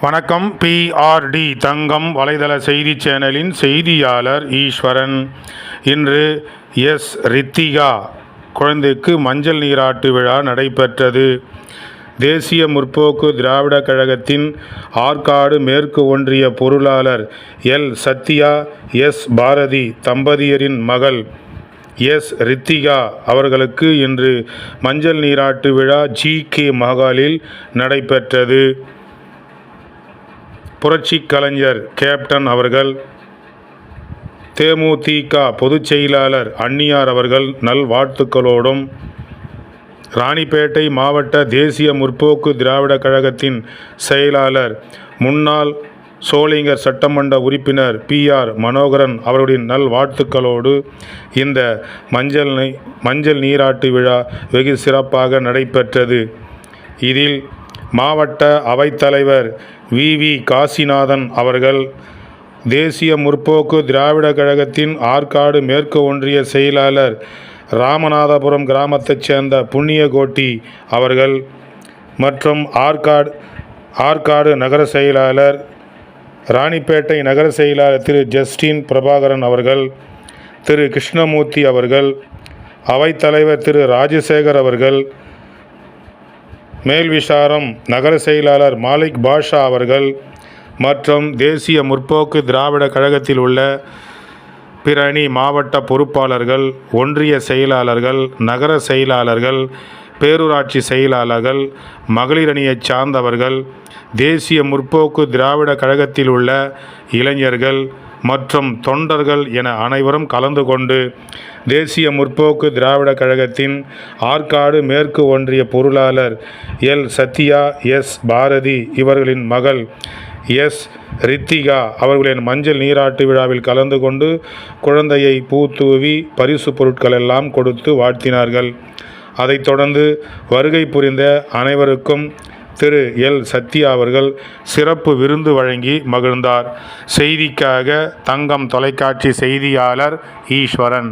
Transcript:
வணக்கம். பிஆர்டி தங்கம் வலைதள செய்தி சேனலின் செய்தியாளர் ஈஸ்வரன். இன்று எஸ். ரித்திகா குழந்தைக்கு மஞ்சள் நீராட்டு விழா நடைபெற்றது. தேசிய முற்போக்கு திராவிடக் கழகத்தின் ஆற்காடு மேற்கு ஒன்றிய பொருளாளர் எல். சத்யா எஸ். பாரதி தம்பதியரின் மகள் எஸ். ரித்திகா அவர்களுக்கு இன்று மஞ்சள் நீராட்டு விழா ஜி. கே. மகாலில் நடைபெற்றது. புரட்சி கலைஞர் கேப்டன் அவர்கள் தேமுதிக பொதுச் செயலாளர் அன்னியார் அவர்கள் நல்வாழ்த்துக்களோடும் ராணிப்பேட்டை மாவட்ட தேசிய முற்போக்கு திராவிடக் கழகத்தின் செயலாளர் முன்னாள் சோளிங்கர் சட்டமன்ற உறுப்பினர் பி ஆர் மனோகரன் அவருடைய நல்வாழ்த்துக்களோடு இந்த மஞ்சள் மஞ்சள் நீராட்டு விழா வெகு சிறப்பாக நடைபெற்றது. இதில் மாவட்ட அவைத்தலைவர் வி. வி. காசிநாதன் அவர்கள் தேசிய முற்போக்கு திராவிடக் கழகத்தின் ஆற்காடு மேற்கு ஒன்றிய செயலாளர் ராமநாதபுரம் கிராமத்தைச் சேர்ந்த புண்ணியகோட்டி அவர்கள் மற்றும் ஆற்காடு ஆற்காடு நகர செயலாளர் ராணிப்பேட்டை நகர செயலாளர் திரு. ஜஸ்டின் பிரபாகரன் அவர்கள் திரு. கிருஷ்ணமூர்த்தி அவர்கள் அவைத்தலைவர் திரு. ராஜசேகர் அவர்கள் மேல்விசாரம் நகர செயலாளர் மாலிக் பாஷா அவர்கள் மற்றும் தேசிய முற்போக்கு திராவிட கழகத்தில் உள்ள பிற அணி மாவட்ட பொறுப்பாளர்கள் ஒன்றிய செயலாளர்கள் நகர செயலாளர்கள் பேரூராட்சி செயலாளர்கள் மகளிர் அணியைச் சார்ந்தவர்கள் தேசிய முற்போக்கு திராவிட கழகத்தில் உள்ள இளைஞர்கள் மற்றும் தொண்டர்கள் என அனைவரும் கலந்து கொண்டு தேசிய முற்போக்கு திராவிட கழகத்தின் ஆற்காடு மேற்கு ஒன்றிய பொருளாளர் எல். சத்யா எஸ். பாரதி இவர்களின் மகள் எஸ். ரித்திகா அவர்களின் மஞ்சள் நீராட்டு விழாவில் கலந்து கொண்டு குழந்தையை பூ தூவி பரிசு பொருட்கள் எல்லாம் கொடுத்து வாழ்த்தினார்கள். அதைத் தொடர்ந்து வருகை புரிந்த அனைவருக்கும் திரு எல். சத்யா அவர்கள் சிறப்பு விருந்து வழங்கி மகிழ்ந்தார். செய்திக்காக தங்கம் தொலைக்காட்சி செய்தியாளர் ஈஸ்வரன்.